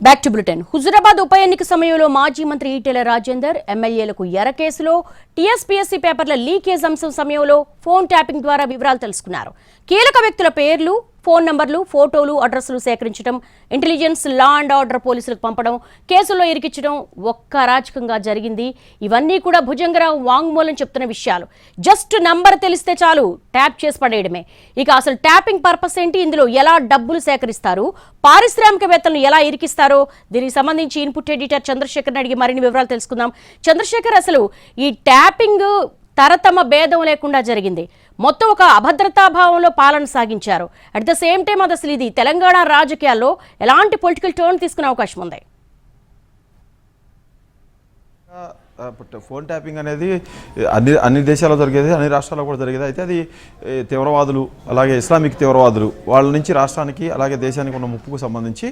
Back to bulletin Huzurabad ఉప ఎన్నిక సమయంలో మాజీ మంత్రి ఈటెల రాజేందర్ ఎమ్మెల్యేలకు ఎర కేసులో టీఎస్పీఎస్సీ పేపర్ల లీకేజ్ అంశం సమయంలో ఫోన్ ట్యాపింగ్ ద్వారా వివరాలు తెలుసుకున్నారు. కీలక వ్యక్తుల పేర్లు ఫోన్ నంబర్లు ఫోటోలు అడ్రస్లు సేకరించడం ఇంటెలిజెన్స్ లా అండ్ ఆర్డర్ పోలీసులకు పంపడం కేసుల్లో ఇరికించడం ఒక్క అరాచకంగా జరిగింది. ఇవన్నీ కూడా భుజంగరావు వాంగ్మూలం చెప్తున్న విషయాలు. జస్ట్ నంబర్ తెలిస్తే చాలు ట్యాప్ చేసి పడేయడమే. ఇక అసలు ట్యాపింగ్ పర్పస్ ఏంటి? ఇందులో ఎలా డబ్బులు సేకరిస్తారు? పారిశ్రామికవేత్తలను ఎలా ఇరికిస్తారో? దీనికి సంబంధించి ఇన్పుట్ ఎడిటర్ చంద్రశేఖర్ అడిగి మరిన్ని వివరాలు తెలుసుకుందాం. చంద్రశేఖర్ అసలు ఈ ట్యాపింగ్ తరతమ భేదం లేకుండా జరిగింది. మొత్తం ఒక అభద్రతా భావంలో పాలన సాగించారు. అట్ ద సేమ్ టైం అది అసలు ఇది తెలంగాణ రాజకీయాల్లో ఎలాంటి పొలిటికల్ టర్న్ తీసుకునే అవకాశం ఉంది? బట్ ఫోన్ ట్యాపింగ్ అనేది అన్ని అన్ని దేశాల్లో జరిగేది అన్ని రాష్ట్రాల్లో కూడా జరిగేది. అయితే అది తీవ్రవాదులు అలాగే ఇస్లామిక్ తీవ్రవాదులు వాళ్ళ నుంచి రాష్ట్రానికి అలాగే దేశానికి ఉన్న ముప్పుకు సంబంధించి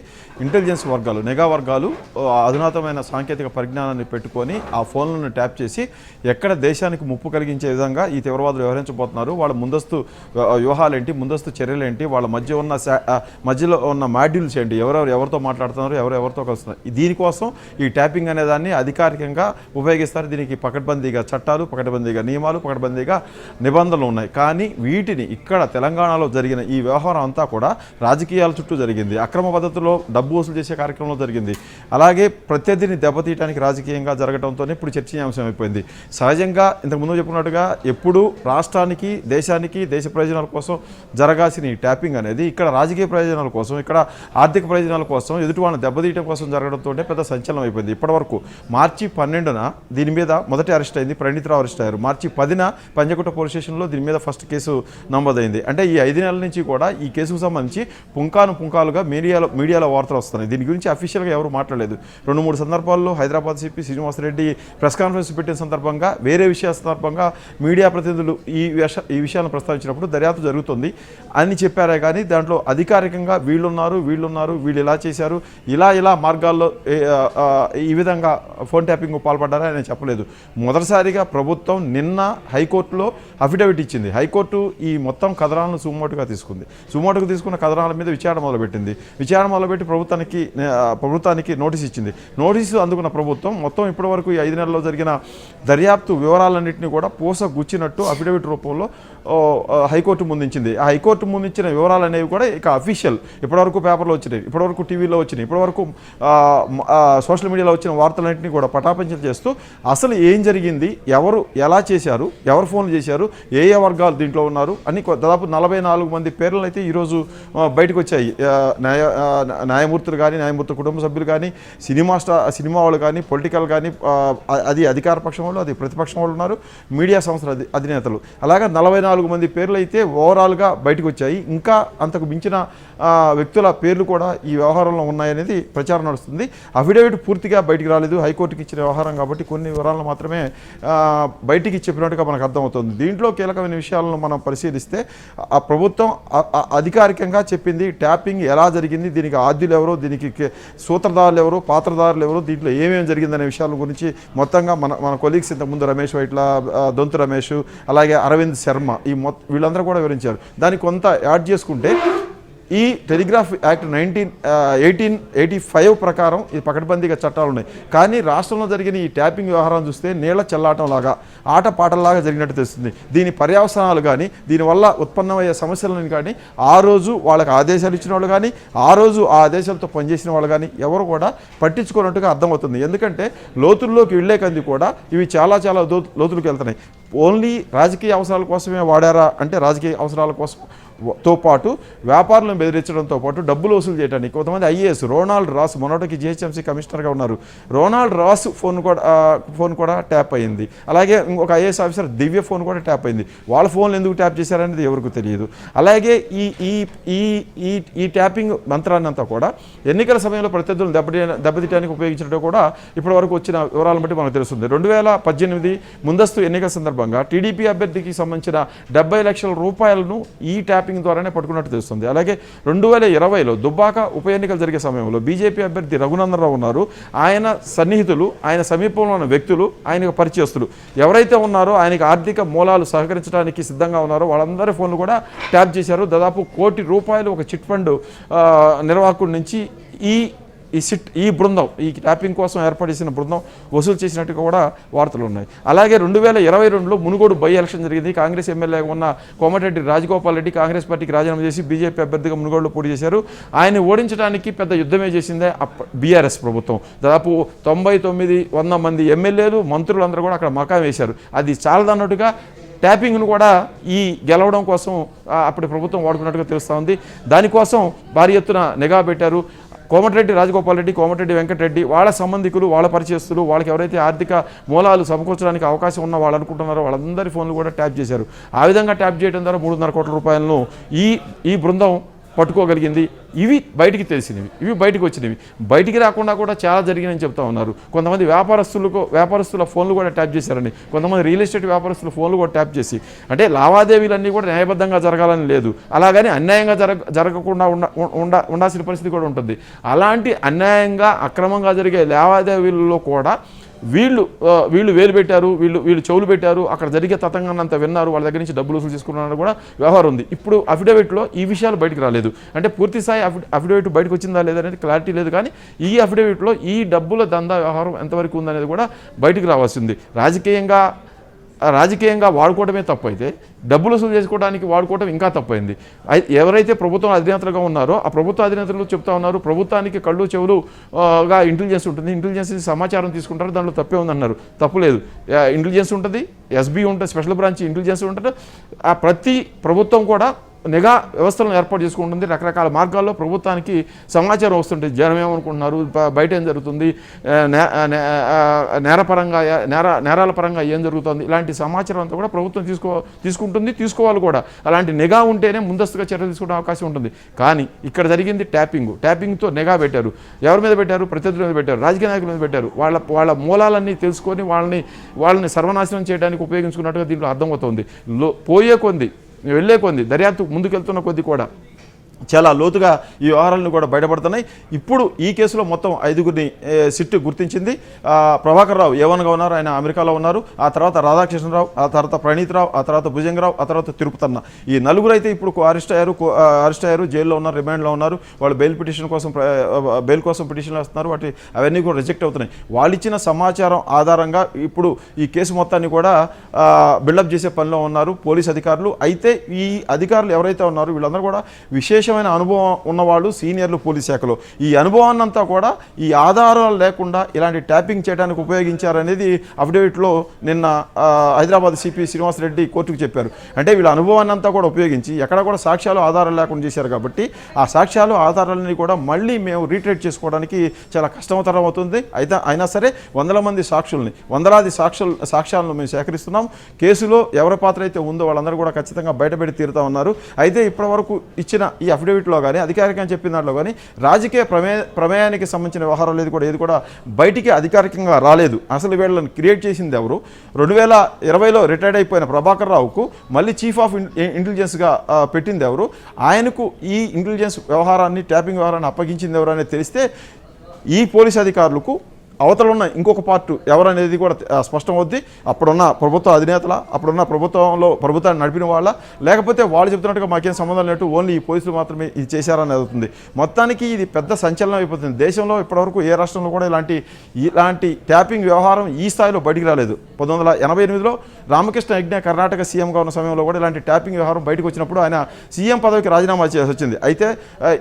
ఇంటెలిజెన్స్ వర్గాలు నిఘా వర్గాలు అధునాతమైన సాంకేతిక పరిజ్ఞానాన్ని పెట్టుకొని ఆ ఫోన్లను ట్యాప్ చేసి ఎక్కడ దేశానికి ముప్పు కలిగించే విధంగా ఈ తీవ్రవాదులు వ్యవహరించబోతున్నారు. వాళ్ళ ముందస్తు వ్యూహాలేంటి ముందస్తు చర్యలు ఏంటి వాళ్ళ మధ్య ఉన్న మధ్యలో ఉన్న మాడ్యూల్స్ ఏంటి ఎవరెవరు ఎవరితో మాట్లాడుతున్నారు ఎవరెవరితో కలుస్తున్నారు. దీనికోసం ఈ ట్యాపింగ్ అనే దాన్ని అధికారికంగా ఉపయోగిస్తారు. దీనికి పకడ్బందీగా చట్టాలు పకడ్బందీగా నియమాలు పకడ్బందీగా నిబంధనలు ఉన్నాయి. కానీ వీటిని ఇక్కడ తెలంగాణలో జరిగిన ఈ వ్యవహారం అంతా కూడా రాజకీయాల చుట్టూ జరిగింది. అక్రమ పద్ధతిలో డబ్బు వసూలు చేసే కార్యక్రమంలో జరిగింది. అలాగే ప్రత్యర్థిని దెబ్బతీయడానికి రాజకీయంగా జరగడంతోనే ఇప్పుడు చర్చనీయాంశం అయిపోయింది. సహజంగా ఇంతకుముందు చెప్పుకున్నట్టుగా ఎప్పుడు రాష్ట్రానికి దేశానికి దేశ ప్రయోజనాల కోసం జరగాల్సిన ఈ ట్యాపింగ్ అనేది ఇక్కడ రాజకీయ ప్రయోజనాల కోసం ఇక్కడ ఆర్థిక ప్రయోజనాల కోసం ఎదుటి వాళ్ళని దెబ్బతీయడం కోసం జరగడంతో పెద్ద సంచలనం అయిపోయింది. ఇప్పటివరకు మార్చి పన్నెండున దీని మీద మొదటి అరెస్ట్ అయింది ప్రణీత్రావు అరెస్ట్ అయ్యారు. మార్చి పదిన పంజకుట పోలీస్ స్టేషన్లో దీని మీద ఫస్ట్ కేసు నమోదైంది. అంటే ఈ ఐదు నెలల నుంచి కూడా ఈ కేసుకు సంబంధించి పుంకాను పుంకాలుగా మీడియాలో మీడియాలో వార్తలు వస్తున్నాయి. దీని గురించి అఫీషియల్గా ఎవరు మాట్లాడలేదు. రెండు మూడు సందర్భాల్లో Hyderabad CP Srinivasa Reddy press conference పెట్టిన సందర్భంగా వేరే విషయాల సందర్భంగా మీడియా ప్రతినిధులు ఈ విష ఈ విషయాలను ప్రస్తావించినప్పుడు దర్యాప్తు జరుగుతుంది అని చెప్పారే కానీ దాంట్లో అధికారికంగా వీళ్ళున్నారు వీళ్ళున్నారు వీళ్ళు ఇలా చేశారు ఇలా ఇలా మార్గాల్లో ఈ విధంగా ఫోన్ ట్యాపింగ్ పాల్పడ్డారని నేను చెప్పలేదు. మొదటిసారిగా ప్రభుత్వం నిన్న హైకోర్టులో అఫిడవిట్ ఇచ్చింది. హైకోర్టు ఈ మొత్తం కథనాలను సుమోటుగా తీసుకుంది. సుమోటుగా తీసుకున్న కథనాల మీద విచారణ మొదలుపెట్టింది. విచారణ మొదలుపెట్టి ప్రభుత్వానికి ప్రభుత్వానికి నోటీస్ ఇచ్చింది. నోటీసు అందుకున్న ప్రభుత్వం మొత్తం ఇప్పటివరకు ఈ ఐదు నెలల్లో జరిగిన దర్యాప్తు వివరాలన్నింటినీ కూడా పూస గుచ్చినట్టు అఫిడవిట్ రూపంలో హైకోర్టు ముందుంచింది. ఆ హైకోర్టు ముందించిన వివరాలు అనేవి కూడా ఇక అఫీషియల్ ఇప్పటివరకు పేపర్లో వచ్చినాయి. ఇప్పటివరకు టీవీలో వచ్చినాయి. ఇప్పటివరకు సోషల్ మీడియాలో వచ్చిన వార్తలన్నింటినీ కూడా పటాపంచలు చేస్తూ అసలు ఏం జరిగింది? ఎవరు ఎలా చేశారు? ఎవరు ఫోన్లు చేశారు? ఏ ఏ వర్గాలు దీంట్లో ఉన్నారు? అని దాదాపు నలభై నాలుగు మంది పేర్లను అయితే ఈరోజు బయటకు వచ్చాయి న్యాయ న్యాయమూర్తులు కానీ న్యాయమూర్తి కుటుంబ సభ్యులు కానీ సినిమా స్టా సినిమా వాళ్ళు కానీ పొలిటికల్ కానీ అది అధికార పక్షం వాళ్ళు అది ప్రతిపక్షం వాళ్ళు ఉన్నారు. మీడియా సంస్థల అధినేతలు. అలాగే నలభై నాలుగు నాలుగు మంది పేర్లు అయితే ఓవరాల్గా బయటకు వచ్చాయి ఇంకా అంతకు మించిన వ్యక్తుల పేర్లు కూడా ఈ వ్యవహారంలో ఉన్నాయనేది ప్రచారం నడుస్తుంది. అఫిడవిట్ పూర్తిగా బయటికి రాలేదు. హైకోర్టుకి ఇచ్చిన వ్యవహారం కాబట్టి కొన్ని వివరాలను మాత్రమే బయటికి చెప్పినట్టుగా మనకు అర్థమవుతుంది. దీంట్లో కీలకమైన విషయాలను మనం పరిశీలిస్తే ఆ ప్రభుత్వం అధికారికంగా చెప్పింది ట్యాపింగ్ ఎలా జరిగింది దీనికి ఆద్యులు ఎవరో దీనికి సూత్రధారులు ఎవరో పాత్రధారులు ఎవరో దీంట్లో ఏమేమి జరిగిందనే విషయాల గురించి మొత్తంగా మన మన కొలీగ్స్ ఇంతకుముందు రమేష్ వైట్ల దొంతు రమేష్ అలాగే అరవింద్ శర్మ ఈ మొత్తం వీళ్ళందరూ కూడా వివరించారు. దానికి కొంత యాడ్ చేసుకుంటే ఈ telegraph act nineteen eighteen eighty five ప్రకారం ఈ పకడ్బందీగా చట్టాలు ఉన్నాయి. కానీ రాష్ట్రంలో జరిగిన ఈ ట్యాపింగ్ వ్యవహారం చూస్తే నీళ్ళ చెల్లాటం లాగా ఆట పాటల్లాగా జరిగినట్టు తెలుస్తుంది. దీని పర్యవసనాలు కానీ దీనివల్ల ఉత్పన్నమయ్యే సమస్యలను కానీ ఆ రోజు వాళ్ళకి ఆదేశాలు ఇచ్చిన వాళ్ళు కానీ ఆ రోజు ఆ ఆదేశాలతో పనిచేసిన వాళ్ళు కానీ ఎవరు కూడా పట్టించుకున్నట్టుగా అర్థమవుతుంది. ఎందుకంటే లోతుల్లోకి వెళ్ళే కంది కూడా ఇవి చాలా చాలా లోతులకు వెళ్తున్నాయి ఓన్లీ రాజకీయ అవసరాల కోసమే వాడారా? అంటే రాజకీయ అవసరాల కోసం తో పాటు వ్యాపారులను బెదిరించడంతో పాటు డబ్బులు వసూలు చేయడానికి కొంతమంది ఐఏఎస్ రోనాల్డ్ రాస్ మొన్నటికి జిహెచ్ఎంసీ కమిషనర్గా ఉన్నారు. రోనాల్డ్ రాస్ ఫోన్ కూడా ఫోన్ కూడా ట్యాప్ అయింది. అలాగే ఇంకొక ఐఏఎస్ ఆఫీసర్ దివ్య ఫోన్ కూడా ట్యాప్ అయింది. వాళ్ళ ఫోన్లు ఎందుకు ట్యాప్ చేశారనేది ఎవరికి తెలియదు. అలాగే ఈ ఈ ఈ ఈ ఈ ట్యాపింగ్ మంత్రాన్ని అంతా కూడా ఎన్నికల సమయంలో ప్రత్యర్థులను దెబ్బతి దెబ్బతీయడానికి ఉపయోగించడం కూడా ఇప్పటివరకు వచ్చిన వివరాలను బట్టి మనకు తెలుస్తుంది. రెండు వేల పద్దెనిమిది ముందస్తు ఎన్నికల సందర్భంగా టీడీపీ అభ్యర్థికి సంబంధించిన డెబ్బై లక్షల రూపాయలను ఈ ట్యాప్ ట్యాపింగ్ ద్వారానే పట్టుకున్నట్టు తెలుస్తుంది. అలాగే రెండు వేల ఇరవైలో దుబ్బాక ఉప ఎన్నికలు జరిగే సమయంలో బీజేపీ అభ్యర్థి రఘునందనరావు ఉన్నారు. ఆయన సన్నిహితులు ఆయన సమీపంలో ఉన్న వ్యక్తులు ఆయనకు పరిచయస్తులు. ఎవరైతే ఉన్నారో ఆయనకి ఆర్థిక మూలాలు సహకరించడానికి సిద్ధంగా ఉన్నారో వాళ్ళందరి ఫోన్లు కూడా ట్యాప్ చేశారు. దాదాపు కోటి రూపాయలు ఒక చిట్ ఫండ్ నిర్వాహకుడి నుంచి ఈ ఈ సిట్ ఈ బృందం ఈ ట్యాపింగ్ కోసం ఏర్పాటు చేసిన బృందం వసూలు చేసినట్టుగా కూడా వార్తలు ఉన్నాయి. అలాగే రెండు వేల ఇరవై రెండులో మునుగోడు బై ఎలక్షన్ జరిగింది. కాంగ్రెస్ ఎమ్మెల్యే ఉన్న కోమటిరెడ్డి రాజగోపాల్ రెడ్డి కాంగ్రెస్ పార్టీకి రాజీనామా చేసి బీజేపీ అభ్యర్థిగా మునుగోడులో పోటీ చేశారు. ఆయన ఓడించడానికి పెద్ద యుద్ధమే చేసిందే బీఆర్ఎస్ ప్రభుత్వం. దాదాపు తొంభై తొమ్మిది వంద మంది ఎమ్మెల్యేలు మంత్రులందరూ కూడా అక్కడ మకాం వేశారు. అది చాలదన్నట్టుగా ట్యాపింగ్ను కూడా ఈ గెలవడం కోసం అప్పటి ప్రభుత్వం వాడుకున్నట్టుగా తెలుస్తూ ఉంది. దానికోసం భారీ ఎత్తున నిఘా పెట్టారు. కోమటిరెడ్డి రాజగోపాల్ రెడ్డి కోమటిరెడ్డి వెంకటరెడ్డి వాళ్ళ సంబంధికులు వాళ్ళ పరిచయస్తులు వాళ్ళకి ఎవరైతే ఆర్థిక మూలాలు సమకూర్చడానికి అవకాశం ఉన్న వాళ్ళు అనుకుంటున్నారో వాళ్ళందరి ఫోన్లు కూడా ట్యాప్ చేశారు. ఆ విధంగా ట్యాప్ చేయడం ద్వారా మూడున్నర కోట్ల రూపాయలను ఈ ఈ బృందం పట్టుకోగలిగింది. ఇవి బయటికి తెలిసినవి. ఇవి బయటకు వచ్చినవి. బయటికి రాకుండా కూడా చాలా జరిగినాయని చెప్తా ఉన్నారు. కొంతమంది వ్యాపారస్తులకు వ్యాపారస్తుల ఫోన్లు కూడా ట్యాప్ చేశారని కొంతమంది రియల్ ఎస్టేట్ వ్యాపారస్తుల ఫోన్లు కూడా ట్యాప్ చేసి అంటే లావాదేవీలన్నీ కూడా న్యాయబద్ధంగా జరగాలని లేదు. అలాగని అన్యాయంగా జరగ జరగకుండా ఉండ ఉండ ఉండాల్సిన పరిస్థితి కూడా ఉంటుంది. అలాంటి అన్యాయంగా అక్రమంగా జరిగే లావాదేవీలలో కూడా వీళ్ళు వీళ్ళు వేలు పెట్టారు వీళ్ళు వీళ్ళు చెవులు పెట్టారు అక్కడ జరిగే తతంగానంత విన్నారు వాళ్ళ దగ్గర నుంచి డబ్బులు వసూలు చేసుకున్నారు కూడా వ్యవహారం ఉంది. ఇప్పుడు అఫిడవిట్లో ఈ విషయాలు బయటకు రాలేదు. అంటే పూర్తి స్థాయి అఫిడవిట్ బయటకు వచ్చిందా లేదా అనేది క్లారిటీ లేదు కానీ ఈ అఫిడవిట్లో ఈ డబ్బుల దందా వ్యవహారం ఎంతవరకు ఉందనేది కూడా బయటకు రావాల్సింది రాజకీయంగా రాజకీయంగా వాడుకోవడమే తప్పైతే డబ్బులు వసూలు చేసుకోవడానికి వాడుకోవడం ఇంకా తప్పైంది. ఎవరైతే ప్రభుత్వం అధినేతలుగా ఉన్నారో ఆ ప్రభుత్వ అధినేతలు చెప్తా ఉన్నారు ప్రభుత్వానికి కళ్ళు చెవులుగా ఇంటెలిజెన్స్ ఉంటుంది. ఇంటెలిజెన్స్ సమాచారం తీసుకుంటారు దాంట్లో తప్పే ఉందన్నారు. తప్పులేదు ఇంటెలిజెన్స్ ఉంటుంది ఎస్బీ ఉంటుంది స్పెషల్ బ్రాంచ్ ఇంటెలిజెన్స్ ఉంటుంది. ఆ ప్రతి ప్రభుత్వం కూడా నిఘా వ్యవస్థలను ఏర్పాటు చేసుకుంటుంది. రకరకాల మార్గాల్లో ప్రభుత్వానికి సమాచారం వస్తుంటుంది. జనం ఏమనుకుంటున్నారు? బయట ఏం జరుగుతుంది? నే- నేరపరంగా నేర నేరాల పరంగా ఏం జరుగుతుంది? ఇలాంటి సమాచారం అంతా కూడా ప్రభుత్వం తీసుకో తీసుకుంటుంది తీసుకోవాలి కూడా. అలాంటి నిఘా ఉంటేనే ముందస్తుగా చర్యలు తీసుకునే అవకాశం ఉంటుంది. కానీ ఇక్కడ జరిగింది ట్యాపింగ్. ట్యాపింగ్తో నిఘా పెట్టారు. ఎవరి మీద పెట్టారు? ప్రత్యర్థుల మీద పెట్టారు. రాజకీయ నాయకుల మీద పెట్టారు. వాళ్ళ వాళ్ళ మూలాలన్నీ తెలుసుకొని వాళ్ళని వాళ్ళని సర్వనాశనం చేయడానికి ఉపయోగించుకున్నట్టుగా దీంట్లో అర్థమవుతుంది. లో పోయే కొంది వెళ్ళే కొంది దర్యాప్తు ముందుకెళ్తున్న కొద్ది కూడా చాలా లోతుగా ఈ వ్యవహారాలను కూడా బయటపడుతున్నాయి. ఇప్పుడు ఈ కేసులో మొత్తం ఐదుగురిని సిట్ గుర్తించింది. ఆ, ప్రభాకర్ రావు ఏవన్గా ఉన్నారు? ఆయన అమెరికాలో ఉన్నారు. ఆ తర్వాత రాధాకృష్ణరావు ఆ తర్వాత ప్రణీత్ రావు ఆ తర్వాత భుజంగరావు ఆ తర్వాత తిరుపతన్న. ఈ నలుగురు అయితే ఇప్పుడు అరెస్ట్ అయ్యారు. కో- అరెస్ట్ అయ్యారు. జైల్లో ఉన్నారు రిమాండ్లో ఉన్నారు. వాళ్ళు బెయిల్ పిటిషన్ కోసం బెయిల్ కోసం పిటిషన్లు వస్తున్నారు. వాటి అవన్నీ కూడా రిజెక్ట్ అవుతున్నాయి. వాళ్ళు ఇచ్చిన సమాచారం ఆధారంగా ఇప్పుడు ఈ కేసు మొత్తాన్ని కూడా బిల్డప్ చేసే పనిలో ఉన్నారు పోలీస్ అధికారులు. అయితే ఈ అధికారులు ఎవరైతే ఉన్నారో వీళ్ళందరూ కూడా విశేష విశేషమైన అనుభవం ఉన్నవాళ్ళు సీనియర్లు పోలీస్ శాఖలో. ఈ అనుభవాన్ని అంతా కూడా ఈ ఆధారాలు లేకుండా ఇలాంటి ట్యాపింగ్ చేయడానికి ఉపయోగించారనేది అఫిడవిట్లో నిన్న హైదరాబాద్ సిపి శ్రీనివాసరెడ్డి కోర్టుకు చెప్పారు. అంటే వీళ్ళ అనుభవాన్ని అంతా కూడా ఉపయోగించి ఎక్కడ కూడా సాక్ష్యాలు ఆధారాలు లేకుండా చేశారు కాబట్టి ఆ సాక్ష్యాలు ఆధారాలని కూడా మళ్ళీ మేము రీట్రేట్ చేసుకోవడానికి చాలా కష్టమతరం అవుతుంది. అయితే అయినా సరే వందల మంది సాక్షుల్ని వందలాది సాక్షులు సాక్ష్యాలను మేము సేకరిస్తున్నాం. కేసులో ఎవరి పాత్ర అయితే ఉందో వాళ్ళందరూ కూడా ఖచ్చితంగా బయటపెట్టి తీరుతా ఉన్నారు. అయితే ఇప్పటివరకు ఇచ్చిన ఈ అఫిడవిట్లో కానీ అధికారికంగా చెప్పిన దాంట్లో కానీ రాజకీయ ప్రమే ప్రమేయానికి సంబంధించిన వ్యవహారం లేదు కూడా ఏది కూడా బయటికి అధికారికంగా రాలేదు. అసలు వీళ్ళని క్రియేట్ చేసింది ఎవరు? రెండు వేల ఇరవైలో రిటైర్డ్ అయిపోయిన ప్రభాకర్ రావుకు మళ్ళీ చీఫ్ ఆఫ్ ఇంటెలిజెన్స్గా పెట్టింది ఎవరు? ఆయనకు ఈ ఇంటెలిజెన్స్ వ్యవహారాన్ని ట్యాపింగ్ వ్యవహారాన్ని అప్పగించింది ఎవరు అనేది తెలిస్తే ఈ పోలీస్ అధికారులకు అవతల ఉన్న ఇంకొక పార్ట్ ఎవరనేది కూడా స్పష్టం అవుద్ది అప్పుడున్న ప్రభుత్వ అధినేతల అప్పుడున్న ప్రభుత్వంలో ప్రభుత్వాన్ని నడిపిన వాళ్ళ లేకపోతే వాళ్ళు చెప్తున్నట్టుగా మాకేం సంబంధం లేనట్టు ఓన్లీ ఈ పోలీసులు మాత్రమే ఇది చేశారని అవుతుంది. మొత్తానికి ఇది పెద్ద సంచలనం అయిపోతుంది. దేశంలో ఇప్పటివరకు ఏ రాష్ట్రంలో కూడా ఇలాంటి ఇలాంటి ట్యాపింగ్ వ్యవహారం ఈ స్థాయిలో బయటికి రాలేదు. పంతొమ్మిది వందల ఎనభై ఎనిమిదిలో రామకృష్ణ యజ్ఞ కర్ణాటక సీఎంగా ఉన్న సమయంలో కూడా ఇలాంటి ట్యాపింగ్ వ్యవహారం బయటకు వచ్చినప్పుడు ఆయన సీఎం పదవికి రాజీనామా చేసి వచ్చింది. అయితే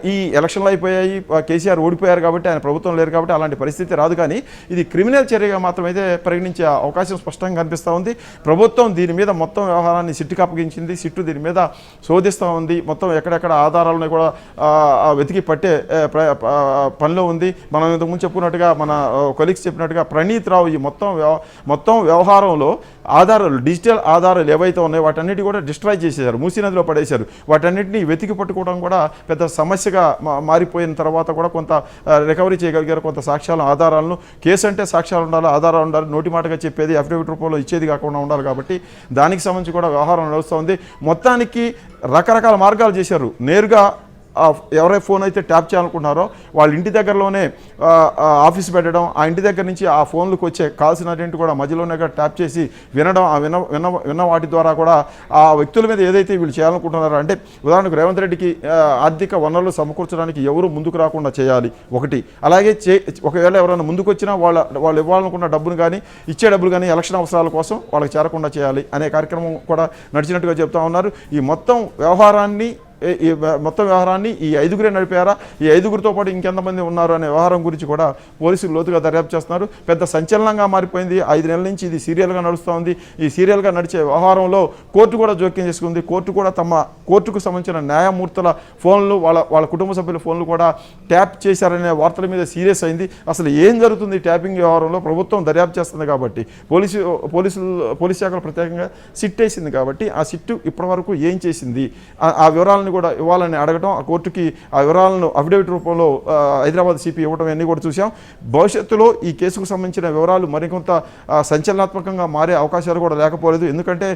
ఈ ఎలక్షన్లు అయిపోయాయి కేసీఆర్ ఓడిపోయారు కాబట్టి ఆయన ప్రభుత్వం లేరు కాబట్టి అలాంటి పరిస్థితి రాదు కానీ ఇది క్రిమినల్ చర్యగా మాత్రమైతే పరిగణించే అవకాశం స్పష్టంగా కనిపిస్తూ ఉంది. ప్రభుత్వం దీని మీద మొత్తం వ్యవహారాన్ని సిట్టుకు అప్పగించింది. సిట్టు దీని మీద శోధిస్తూ ఉంది. మొత్తం ఎక్కడెక్కడ ఆధారాలను కూడా వెతికి పట్టే పనిలో ఉంది. మనం ఇంతకుముందు చెప్పుకున్నట్టుగా మన కొలీగ్స్ చెప్పినట్టుగా ప్రణీత్ రావు ఈ మొత్తం వ్యవ- మొత్తం వ్యవహారంలో ఆధారాలు డిజిటల్ ఆధారాలు ఏవైతే ఉన్నాయో వాటన్నిటి కూడా డిస్ట్రాయ్ చేసేశారు మూసీ నదిలో పడేశారు. వాటన్నిటిని వెతికి పట్టుకోవడం కూడా పెద్ద సమస్యగా మా- మారిపోయిన తర్వాత కూడా కొంత రికవరీ చేయగలిగారు కొంత సాక్ష్యాలను ఆధారాలను. కేసు అంటే సాక్ష్యాలు ఉండాలి ఆధారాలు ఉండాలి నోటి మాటగా చెప్పేది అఫిడవిట్ రూపంలో ఇచ్చేది కాకుండా ఉండాలి కాబట్టి దానికి సంబంధించి కూడా వ్యవహారం నడుస్తూ ఉంది మొత్తానికి రకరకాల మార్గాలు చేశారు. నేరుగా ఎవరై ఫోన్ అయితే ట్యాప్ చేయాలనుకుంటున్నారో వాళ్ళ ఇంటి దగ్గరలోనే ఆఫీస్ పెట్టడం ఆ ఇంటి దగ్గర నుంచి ఆ ఫోన్లకు వచ్చే కాల్స్ అటెంట్ కూడా మధ్యలోనే ట్యాప్ చేసి వినడం ఆ విన విన విన్న వాటి ద్వారా కూడా ఆ వ్యక్తుల మీద ఏదైతే వీళ్ళు చేయాలనుకుంటున్నారో అంటే ఉదాహరణకు రేవంత్ రెడ్డికి ఆర్థిక వనరులు సమకూర్చడానికి ఎవరు ముందుకు రాకుండా చేయాలి? ఒకటి. అలాగే చే ఒకవేళ ఎవరైనా ముందుకు వచ్చినా వాళ్ళ వాళ్ళు ఇవ్వాలనుకున్న డబ్బును కానీ ఇచ్చే డబ్బులు కానీ ఎలక్షన్ అవసరాల కోసం వాళ్ళకి చేరకుండా చేయాలి అనే కార్యక్రమం కూడా నడిచినట్టుగా చెప్తా ఉన్నారు. ఈ మొత్తం వ్యవహారాన్ని మొత్తం వ్యవహారాన్ని ఈ ఐదుగురే నడిపారా? ఈ ఐదుగురితో పాటు ఇంకెంతమంది ఉన్నారు అనే వ్యవహారం గురించి కూడా పోలీసులు లోతుగా దర్యాప్తు చేస్తున్నారు. పెద్ద సంచలనంగా మారిపోయింది. ఐదు నెలల నుంచి ఇది సీరియల్గా నడుస్తూ ఉంది. ఈ సీరియల్గా నడిచే వ్యవహారంలో కోర్టు కూడా జోక్యం చేసుకుంది. కోర్టు కూడా తమ కోర్టుకు సంబంధించిన న్యాయమూర్తుల ఫోన్లు వాళ్ళ వాళ్ళ కుటుంబ సభ్యుల ఫోన్లు కూడా ట్యాప్ చేశారనే వార్తల మీద సీరియస్ అయింది. అసలు ఏం జరుగుతుంది ట్యాపింగ్ వ్యవహారంలో? ప్రభుత్వం దర్యాప్తు చేస్తుంది కాబట్టి పోలీసు పోలీసులు పోలీస్ శాఖలు ప్రత్యేకంగా సిట్ వేసింది కాబట్టి ఆ సిట్టు ఇప్పటివరకు ఏం చేసింది? ఆ- ఆ వివరాలను కూడా ఇవ్వాలని అడగటం ఆ కోర్టుకి ఆ వివరాలను అఫిడవిట్ రూపంలో హైదరాబాద్ సిపి ఇవ్వడం అన్నీ కూడా చూసాం భవిష్యత్తులో ఈ కేసుకు సంబంధించిన వివరాలు మరికొంత సంచలనాత్మకంగా మారే అవకాశాలు కూడా లేకపోలేదు. ఎందుకంటే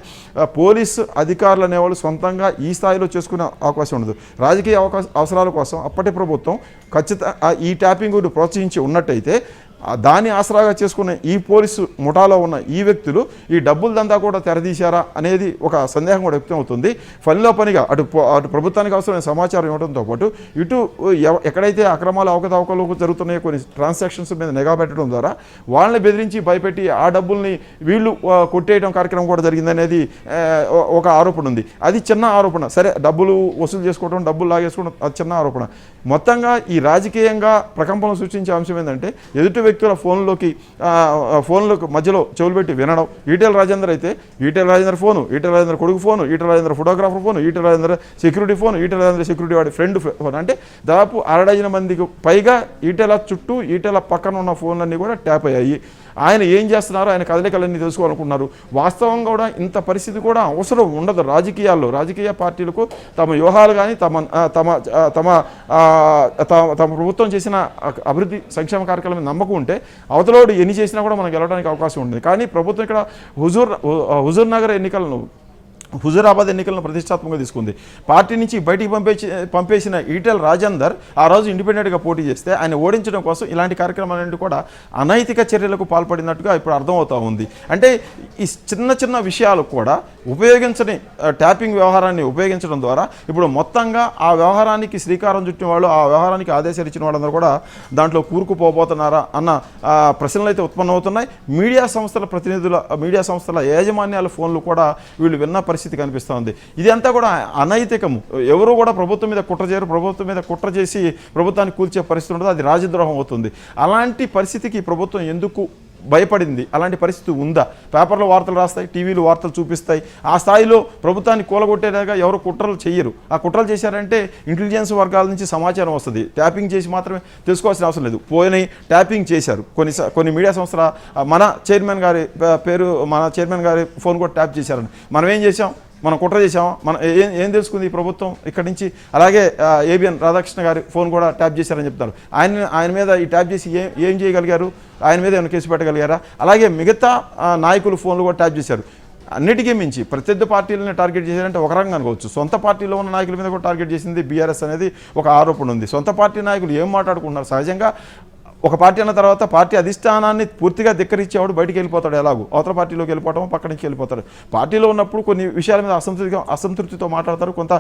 పోలీసు అధికారులు అనేవాళ్ళు సొంతంగా ఈ స్థాయిలో చేసుకునే అవకాశం ఉండదు. రాజకీయ అవకాశ అవసరాల కోసం అప్పటి ప్రభుత్వం ఖచ్చితంగా ఈ ట్యాపింగ్ను ప్రోత్సహించి ఉన్నట్టయితే దాన్ని ఆసరాగా చేసుకున్న ఈ పోలీసు ముఠాలో ఉన్న ఈ వ్యక్తులు ఈ డబ్బుల దందా కూడా తెరదీశారా అనేది ఒక సందేహం కూడా వ్యక్తం అవుతుంది. పనిలో పనిగా అటు అటు ప్రభుత్వానికి అవసరమైన సమాచారం ఇవ్వడంతో పాటు ఇటు ఎక్కడైతే అక్రమాలు అవకతవకలు జరుగుతున్నాయో కొన్ని ట్రాన్సాక్షన్స్ మీద నిఘా పెట్టడం ద్వారా వాళ్ళని బెదిరించి భయపెట్టి ఆ డబ్బుల్ని వీళ్ళు కొట్టేయడం కార్యక్రమం కూడా జరిగిందనేది ఒక ఆరోపణ ఉంది. అది చిన్న ఆరోపణ. సరే డబ్బులు వసూలు చేసుకోవడం డబ్బులు లాగేసుకోవడం అది చిన్న ఆరోపణ. మొత్తంగా ఈ రాజకీయంగా ప్రకంపనలు సృష్టించే అంశం ఏంటంటే ఎదుటి వ్యక్తుల ఫోన్లోకి ఫోన్లకు మధ్యలో చెవులు పెట్టి వినడం. ఈటెల రాజేందర్ అయితే ఈటెల రాజేందర్ ఫోను ఈటెల రాజేందర్ కొడుకు phone Etela Rajender photographer phone Etela Rajender security phone Etela Rajender security వాడి ఫ్రెండ్ ఫోన్. అంటే దాదాపు అరడజన మందికి పైగా ఈటెల చుట్టూ ఈటెల పక్కన ఉన్న ఫోన్లన్నీ కూడా ట్యాప్ అయ్యాయి. ఆయన ఏం చేస్తున్నారో? ఆయన కదలికలన్నీ తెలుసుకోవాలనుకున్నారు వాస్తవం కూడా ఇంత పరిస్థితి కూడా అవసరం ఉండదు రాజకీయాల్లో. రాజకీయ పార్టీలకు తమ వ్యూహాలు కానీ తమ తమ తమ తమ- తమ ప్రభుత్వం చేసిన అభివృద్ధి సంక్షేమ కార్యక్రమం నమ్మకం ఉంటే అవతలోడు ఎన్ని చేసినా కూడా మనకు గెలవడానికి అవకాశం ఉంటుంది. కానీ ప్రభుత్వం ఇక్కడ హుజూర్ హుజూర్ నగర్ ఎన్నికలను హుజూరాబాద్ ఎన్నికలను ప్రతిష్టాత్మకంగా తీసుకుంది. పార్టీ నుంచి బయటికి పంపేసి పంపేసిన ఈటెల్ రాజేందర్ ఆ రోజు ఇండిపెండెంట్గా పోటీ చేస్తే ఆయన ఓడించడం కోసం ఇలాంటి కార్యక్రమాలన్నీ కూడా అనైతిక చర్యలకు పాల్పడినట్టుగా ఇప్పుడు అర్థమవుతా ఉంది. అంటే ఈ చిన్న చిన్న విషయాలు కూడా ఉపయోగించని ట్యాపింగ్ వ్యవహారాన్ని ఉపయోగించడం ద్వారా ఇప్పుడు మొత్తంగా ఆ వ్యవహారానికి శ్రీకారం చుట్టిన వాళ్ళు ఆ వ్యవహారానికి ఆదేశాలు ఇచ్చిన వాళ్ళందరూ కూడా దాంట్లో కూరుకుపోబోతున్నారా అన్న ప్రశ్నలు అయితే ఉత్పన్నమవుతున్నాయి. మీడియా సంస్థల ప్రతినిధుల మీడియా సంస్థల యాజమాన్యాల ఫోన్లు కూడా వీళ్ళు విన్న పరిస్థితి కనిపిస్తోంది ఇది అంతా కూడా అనైతికము. ఎవరు కూడా ప్రభుత్వం మీద కుట్ర చేయరు. ప్రభుత్వం మీద కుట్ర చేసి ప్రభుత్వాన్ని కూల్చే పరిస్థితి ఉండదు. అది రాజద్రోహం అవుతుంది. అలాంటి పరిస్థితికి ప్రభుత్వం ఎందుకు భయపడింది. అలాంటి పరిస్థితి ఉందా? పేపర్లో వార్తలు రాస్తాయి టీవీలు వార్తలు చూపిస్తాయి. ఆ స్థాయిలో ప్రభుత్వాన్ని కూలగొట్టేలాగా ఎవరు కుట్రలు చేయరు. ఆ కుట్రలు చేశారంటే ఇంటెలిజెన్స్ వర్గాల నుంచి సమాచారం వస్తుంది. ట్యాపింగ్ చేసి మాత్రమే తెలుసుకోవాల్సిన అవసరం లేదు. పోయినాయి ట్యాపింగ్ చేశారు. కొన్ని కొన్ని మీడియా సంస్థల మన చైర్మన్ గారి పేరు మన చైర్మన్ గారి ఫోన్ కూడా ట్యాప్ చేశారని మనం ఏం చేసాం మనం కుట్ర చేసామా మనం ఏం ఏం తెలుసుకుంది ఈ ప్రభుత్వం ఇక్కడి నుంచి? అలాగే ఏబిఎన్ రాధాకృష్ణ గారి ఫోన్ కూడా ట్యాప్ చేశారని చెప్తారు ఆయన ఆయన మీద ఈ ట్యాప్ చేసి ఏం ఏం చేయగలిగారు? ఆయన మీద ఏమైనా కేసు పెట్టగలిగారా? అలాగే మిగతా నాయకులు ఫోన్లు కూడా ట్యాప్ చేశారు. అన్నిటికీ మించి ప్రత్యర్థి పార్టీలను టార్గెట్ చేశారంటే ఒక రకంగా అనుకోవచ్చు. సొంత పార్టీలో ఉన్న నాయకుల మీద కూడా టార్గెట్ చేసింది బీఆర్ఎస్ అనేది ఒక ఆరోపణ ఉంది. సొంత పార్టీ నాయకులు ఏం మాట్లాడుకుంటున్నారు? సహజంగా ఒక పార్టీ అన్న తర్వాత పార్టీ అధిష్టానాన్ని పూర్తిగా ధిక్కరించేవాడు బయటికి వెళ్ళిపోతాడు ఎలాగో. అవతల పార్టీలోకి వెళ్ళిపోవటం పక్క నుంచి వెళ్ళిపోతాడు. పార్టీలో ఉన్నప్పుడు కొన్ని విషయాల మీద అసంతృప్తిగా అసంతృప్తితో మాట్లాడతారు కొంత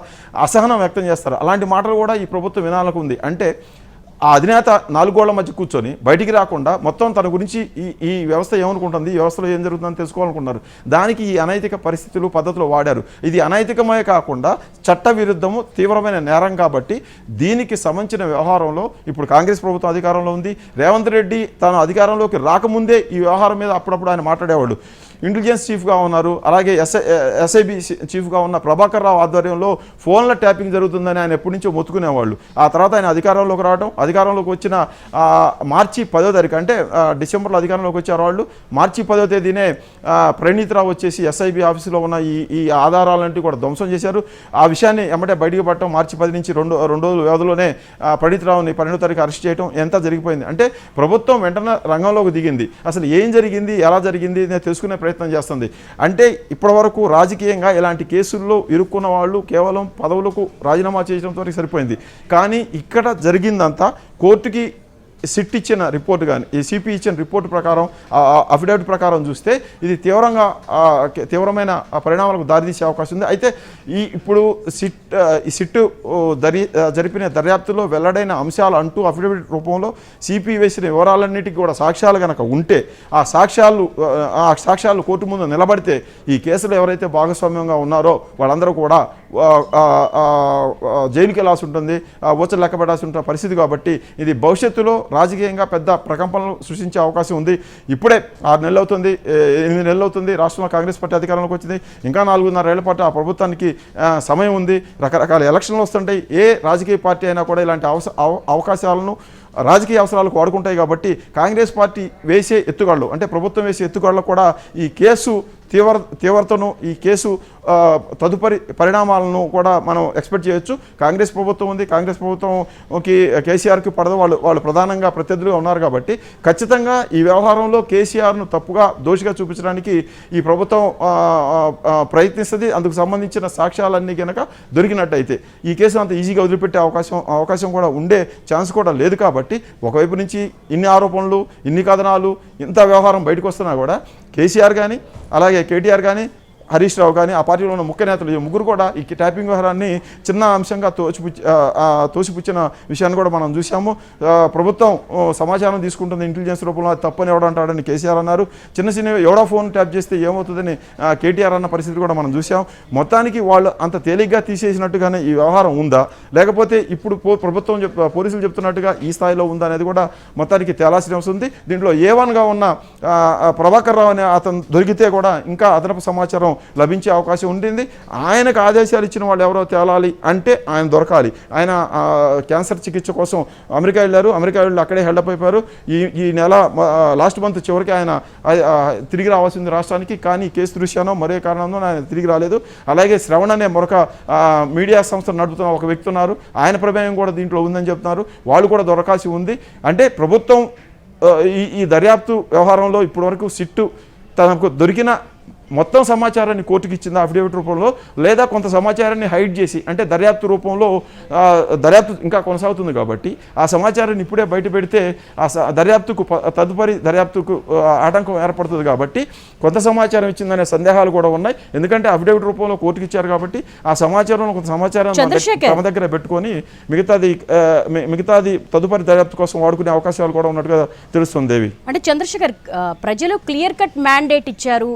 అసహనం వ్యక్తం చేస్తారు. అలాంటి మాటలు కూడా ఈ ప్రభుత్వం వినాలనుకుంది. అంటే ఆ అధినేత నాలుగోళ్ళ మధ్య కూర్చొని బయటికి రాకుండా మొత్తం తన గురించి ఈ ఈ వ్యవస్థ ఏమనుకుంటుంది ఈ వ్యవస్థలో ఏం జరుగుతుందని తెలుసుకోవాలనుకున్నారు దానికి ఈ అనైతిక పరిస్థితులు పద్ధతులు వాడారు. ఇది అనైతికమే కాకుండా చట్ట విరుద్ధము తీవ్రమైన నేరం కాబట్టి దీనికి సంబంధించిన వ్యవహారంలో ఇప్పుడు కాంగ్రెస్ ప్రభుత్వం అధికారంలో ఉంది. రేవంత్ రెడ్డి తాను అధికారంలోకి రాకముందే ఈ వ్యవహారం మీద అప్పుడప్పుడు ఆయన మాట్లాడేవాడు. ఇంటెలిజెన్స్ చీఫ్గా ఉన్నారు. అలాగే ఎస్ఐ ఎస్ఐబి చీఫ్గా ఉన్న ప్రభాకర్ రావు ఆధ్వర్యంలో ఫోన్ల ట్యాపింగ్ జరుగుతుందని ఆయన ఎప్పటి నుంచో మొత్తుకునేవాళ్ళు. ఆ తర్వాత ఆయన అధికారంలోకి రావడం అధికారంలోకి వచ్చిన మార్చి పదో తారీఖు అంటే డిసెంబర్లో అధికారంలోకి వచ్చారు వాళ్ళు. మార్చి పదో తేదీనే ఆ, ప్రణీత్ రావు వచ్చేసి ఎస్ఐబి ఆఫీసులో ఉన్న ఈ ఈ ఆధారాలంటే కూడా ధ్వంసం చేశారు. ఆ విషయాన్ని ఎమ్మటే బయటకు పట్టడం మార్చి పది నుంచి రెండు రెండు రోజుల వ్యవధిలోనే ఆ, రావుని పన్నెండో తారీఖు అరెస్ట్ చేయడం ఎంత జరిగిపోయింది? అంటే ప్రభుత్వం వెంటనే రంగంలోకి దిగింది. అసలు ఏం జరిగింది? ఎలా జరిగింది? నేను తెలుసుకునే ప్రయత్నం ప్రయత్నం చేస్తుంది. అంటే ఇప్పటివరకు రాజకీయంగా ఇలాంటి కేసుల్లో ఇరుక్కున్న వాళ్ళు కేవలం పదవులకు రాజీనామా చేయడంతో సరిపోయింది. కానీ ఇక్కడ జరిగిందంతా కోర్టుకి సిట్ ఇచ్చిన రిపోర్ట్ కానీ ఈ సిపి ఇచ్చిన రిపోర్ట్ ప్రకారం అఫిడవిట్ ప్రకారం చూస్తే ఇది తీవ్రంగా తీవ్రమైన పరిణామాలకు దారితీసే అవకాశం ఉంది. అయితే ఈ ఇప్పుడు సిట్ ఈ సిట్ దరి జరిపిన దర్యాప్తులో వెల్లడైన అంశాలు అంటూ అఫిడవిట్ రూపంలో సిపి వేసిన వివరాలన్నిటికీ కూడా సాక్ష్యాలు కనుక ఉంటే ఆ సాక్ష్యాలు ఆ, సాక్ష్యాలు కోర్టు ముందు నిలబడితే ఈ కేసులో ఎవరైతే భాగస్వామ్యంగా ఉన్నారో వాళ్ళందరూ కూడా ఆ, జైలుకి వెళ్ళాల్సి ఉంటుంది ఓచలు లెక్క పెట్టాల్సి పరిస్థితి కాబట్టి ఇది భవిష్యత్తులో రాజకీయంగా పెద్ద ప్రకంపనలు సృష్టించే అవకాశం ఉంది. ఇప్పుడే ఆరు నెలలు అవుతుంది ఎనిమిది నెలలు అవుతుంది రాష్ట్రంలో కాంగ్రెస్ పార్టీ అధికారంలోకి వచ్చింది. ఇంకా నాలుగున్నర ఏళ్ళ పాటు ఆ ప్రభుత్వానికి సమయం ఉంది. రకరకాల ఎలక్షన్లు వస్తుంటాయి. ఏ రాజకీయ పార్టీ అయినా కూడా ఇలాంటి అవస అవ- అవకాశాలను రాజకీయ అవసరాలకు వాడుకుంటాయి కాబట్టి కాంగ్రెస్ పార్టీ వేసే ఎత్తుగాళ్ళు అంటే ప్రభుత్వం వేసే ఎత్తుగడలు కూడా ఈ కేసు తీవ్ర తీవ్రతను ఈ కేసు తదుపరి పరిణామాలను కూడా మనం ఎక్స్పెక్ట్ చేయొచ్చు. కాంగ్రెస్ ప్రభుత్వం ఉంది కాంగ్రెస్ ప్రభుత్వంకి కేసీఆర్కి పడదు. వాళ్ళు వాళ్ళు ప్రధానంగా ప్రత్యర్థులుగా ఉన్నారు కాబట్టి ఖచ్చితంగా ఈ వ్యవహారంలో కేసీఆర్ను తప్పుగా దోషిగా చూపించడానికి ఈ ప్రభుత్వం ప్రయత్నిస్తుంది. అందుకు సంబంధించిన సాక్ష్యాలన్నీ కనుక దొరికినట్టయితే ఈ కేసు అంత ఈజీగా వదిలిపెట్టే అవకాశం అవకాశం కూడా ఉండే ఛాన్స్ కూడా లేదు కాబట్టి కాబట్టి ఒకవైపు నుంచి ఇన్ని ఆరోపణలు ఇన్ని కథనాలు ఇంత వ్యవహారం బయటకు వస్తున్నా కూడా కేసీఆర్ కానీ అలాగే కేటీఆర్ కానీ హరీష్ రావు కానీ ఆ పార్టీలో ఉన్న ముఖ్య నేతలు ఈ ముగ్గురు కూడా ఈ ట్యాపింగ్ వ్యవహారాన్ని చిన్న అంశంగా తోచిపుచ్చి తోసిపుచ్చిన విషయాన్ని కూడా మనం చూసాము ప్రభుత్వం సమాచారం తీసుకుంటుంది ఇంటెలిజెన్స్ రూపంలో అది తప్పని ఎవడంటాడని కేసీఆర్ అన్నారు. చిన్న చిన్న ఎవడో ఫోన్ ట్యాప్ చేస్తే ఏమవుతుందని కేటీఆర్ అన్న పరిస్థితి కూడా మనం చూసాం మొత్తానికి వాళ్ళు అంత తేలిగ్గా తీసేసినట్టుగానే ఈ వ్యవహారం ఉందా? లేకపోతే ఇప్పుడు పో- ప్రభుత్వం పోలీసులు చెప్తున్నట్టుగా ఈ స్థాయిలో ఉందా అనేది కూడా మొత్తానికి తేలాల్సిన అవసరం ఉంది. దీంట్లో ఏ వన్గా ఉన్న ప్రభాకర్ రావు అనే అతను దొరికితే కూడా ఇంకా అదనపు సమాచారం లభించే అవకాశం ఉంటుంది ఆయనకు ఆదేశాలు ఇచ్చిన వాళ్ళు ఎవరో తేలాలి అంటే ఆయన దొరకాలి. ఆయన క్యాన్సర్ చికిత్స కోసం అమెరికా వెళ్ళారు. అమెరికా వెళ్ళి అక్కడే హెల్డప్ అయిపోయారు. ఈ ఈ నెల లాస్ట్ మంత్ చివరికి ఆయన తిరిగి రావాల్సింది రాష్ట్రానికి. కానీ కేసు దృశ్యానో మరే కారణంలో ఆయన తిరిగి రాలేదు. అలాగే శ్రవణ్ అనే మరొక మీడియా సంస్థ నడుపుతున్న ఒక వ్యక్తి ఉన్నారు. ఆయన ప్రమేయం కూడా దీంట్లో ఉందని చెప్తున్నారు. వాళ్ళు కూడా దొరకాల్సి ఉంది. అంటే ప్రభుత్వం ఈ ఈ దర్యాప్తు వ్యవహారంలో ఇప్పటివరకు సిట్టు తనకు దొరికిన మొత్తం సమాచారాన్ని కోర్టుకి ఇచ్చింది అఫిడవిట్ రూపంలో? లేదా కొంత సమాచారాన్ని హైడ్ చేసి అంటే దర్యాప్తు రూపంలో దర్యాప్తు ఇంకా కొనసాగుతుంది కాబట్టి ఆ సమాచారాన్ని ఇప్పుడే బయట పెడితే ఆ దర్యాప్తుకు తదుపరి దర్యాప్తుకు ఆటంకం ఏర్పడుతుంది కాబట్టి కొంత సమాచారం ఇచ్చిందనే సందేహాలు కూడా ఉన్నాయి. ఎందుకంటే అఫిడవిట్ రూపంలో కోర్టుకి ఇచ్చారు కాబట్టి ఆ సమాచారం కొంత సమాచారం. తమ దగ్గర పెట్టుకొని మిగతాది మిగతాది తదుపరి దర్యాప్తు కోసం వాడుకునే అవకాశాలు కూడా ఉన్నట్టుగా తెలుస్తుంది అంటే చంద్రశేఖర్ ప్రజలు క్లియర్ కట్ మ్యాండేట్ ఇచ్చారు.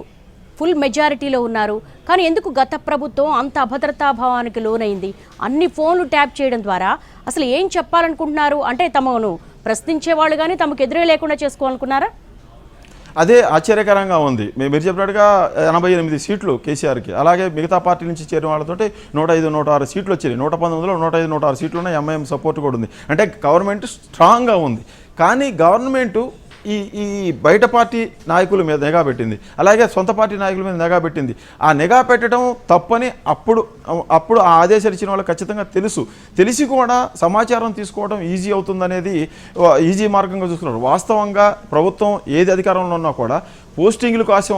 ఫుల్ మెజారిటీలో ఉన్నారు. కానీ ఎందుకు గత ప్రభుత్వం అంత అభద్రతా భావానికి లోనైంది? అన్ని ఫోన్లు ట్యాప్ చేయడం ద్వారా అసలు ఏం చెప్పాలనుకుంటున్నారు? అంటే తమను ప్రశ్నించే వాళ్ళు కానీ తమకు ఎదురే లేకుండా చేసుకోవాలనుకున్నారా? అదే ఆశ్చర్యకరంగా ఉంది. మీరు చెప్పినట్టుగా ఎనభై ఎనిమిది సీట్లు కేసీఆర్కి. అలాగే మిగతా పార్టీ నుంచి చేరిన వాళ్ళతోటి నూట ఐదు నూట ఆరు సీట్లు వచ్చాయి. నూట పంతొమ్మిదిలో నూట ఐదు నూట ఆరు సీట్లు ఉన్నాయి ఎంఐఎం సపోర్ట్ కూడా ఉంది. అంటే గవర్నమెంట్ స్ట్రాంగ్గా ఉంది. కానీ గవర్నమెంటు ఈ ఈ బయట పార్టీ నాయకుల మీద నిఘా పెట్టింది. అలాగే సొంత పార్టీ నాయకుల మీద నిఘా పెట్టింది. ఆ నిఘా పెట్టడం తప్పని అప్పుడు అప్పుడు ఆ ఆదేశాలు ఇచ్చిన వాళ్ళకి ఖచ్చితంగా తెలుసు. తెలిసి కూడా సమాచారం తీసుకోవడం ఈజీ అవుతుందనేది ఈజీ మార్గంగా చూస్తున్నారు వాస్తవంగా ప్రభుత్వం ఏది అధికారంలో ఉన్నా కూడా పోస్టింగ్లకు ఆశ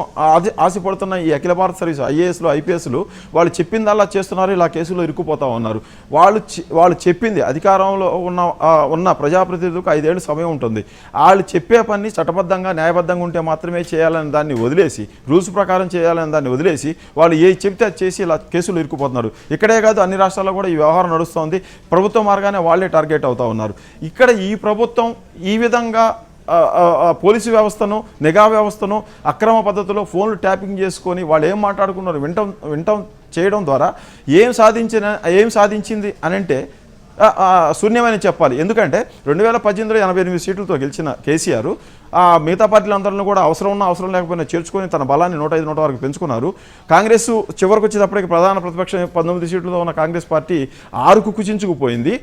ఆశపడుతున్న ఈ అఖిల భారత సర్వీస్ ఐఏఎస్లు ఐపీఎస్లు వాళ్ళు చెప్పిందల్లా చేస్తున్నారు ఇలా కేసులో ఇరుక్కుపోతా ఉన్నారు. వాళ్ళు వాళ్ళు చెప్పింది అధికారంలో ఉన్న ఉన్న ప్రజాప్రతినిధులకు ఐదేళ్ళు సమయం ఉంటుంది. వాళ్ళు చెప్పే పని చట్టబద్ధంగా న్యాయబద్ధంగా ఉంటే మాత్రమే చేయాలని దాన్ని వదిలేసి రూల్స్ ప్రకారం చేయాలని దాన్ని వదిలేసి వాళ్ళు ఏ చెప్తే అది చేసి ఇలా కేసులు ఇరుక్కుపోతున్నారు. ఇక్కడే కాదు అన్ని రాష్ట్రాల్లో కూడా ఈ వ్యవహారం నడుస్తోంది. ప్రభుత్వ మార్గానే వాళ్ళే టార్గెట్ అవుతా ఉన్నారు. ఇక్కడ ఈ ప్రభుత్వం ఈ విధంగా పోలీసు వ్యవస్థను నిఘా వ్యవస్థను అక్రమ పద్ధతిలో ఫోన్లు ట్యాపింగ్ చేసుకొని వాళ్ళు ఏం మాట్లాడుకున్నారు వింటం వింటం చేయడం ద్వారా ఏం సాధించిన ఏం సాధించింది అని అంటే శూన్యమని చెప్పాలి. ఎందుకంటే రెండు వేల పద్దెనిమిదిలో ఎనభై ఎనిమిది సీట్లతో గెలిచిన కేసీఆర్ ఆ మిగతా పార్టీలందరిని కూడా అవసరం ఉన్న అవసరం లేకపోయినా చేర్చుకొని తన బలాన్ని నూట ఐదు నూట వరకు పెంచుకున్నారు. కాంగ్రెస్ చివరికి వచ్చేటప్పటికి ప్రధాన ప్రతిపక్షం పంతొమ్మిది సీట్లతో ఉన్న కాంగ్రెస్ పార్టీ ఆరుకు కుచించుకుపోయింది.